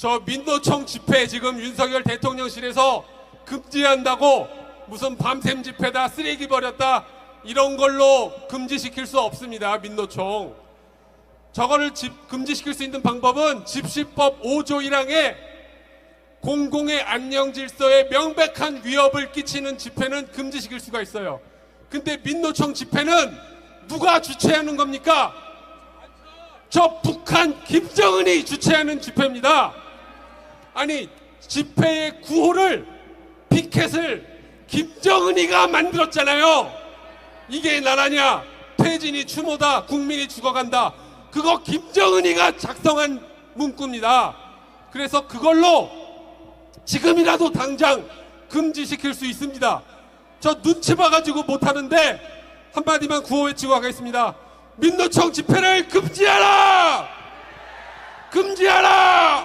저 민노총 집회 지금 윤석열 대통령실에서 금지한다고 무슨 밤샘 집회다 쓰레기 버렸다 이런 걸로 금지시킬 수 없습니다 민노총 저거를 집- 금지시킬 수 있는 방법은 집시법 5조 1항에 공공의 안녕 질서에 명백한 위협을 끼치는 집회는 금지시킬 수가 있어요 근데 민노총 집회는 누가 주최하는 겁니까? 저 북한 김정은이 주최하는 집회입니다. 아니 집회의 구호를 피켓을 김정은이가 만들었잖아요. 이게 나라냐? 퇴진이 추모다. 국민이 죽어간다. 그거 김정은이가 작성한 문구입니다. 그래서 그걸로 지금이라도 당장 금지시킬 수 있습니다. 저 눈치 봐가지고 못하는데 한마디만 구호 외치고 가겠습니다. 민노총 집회를 금지하라! 금지하라!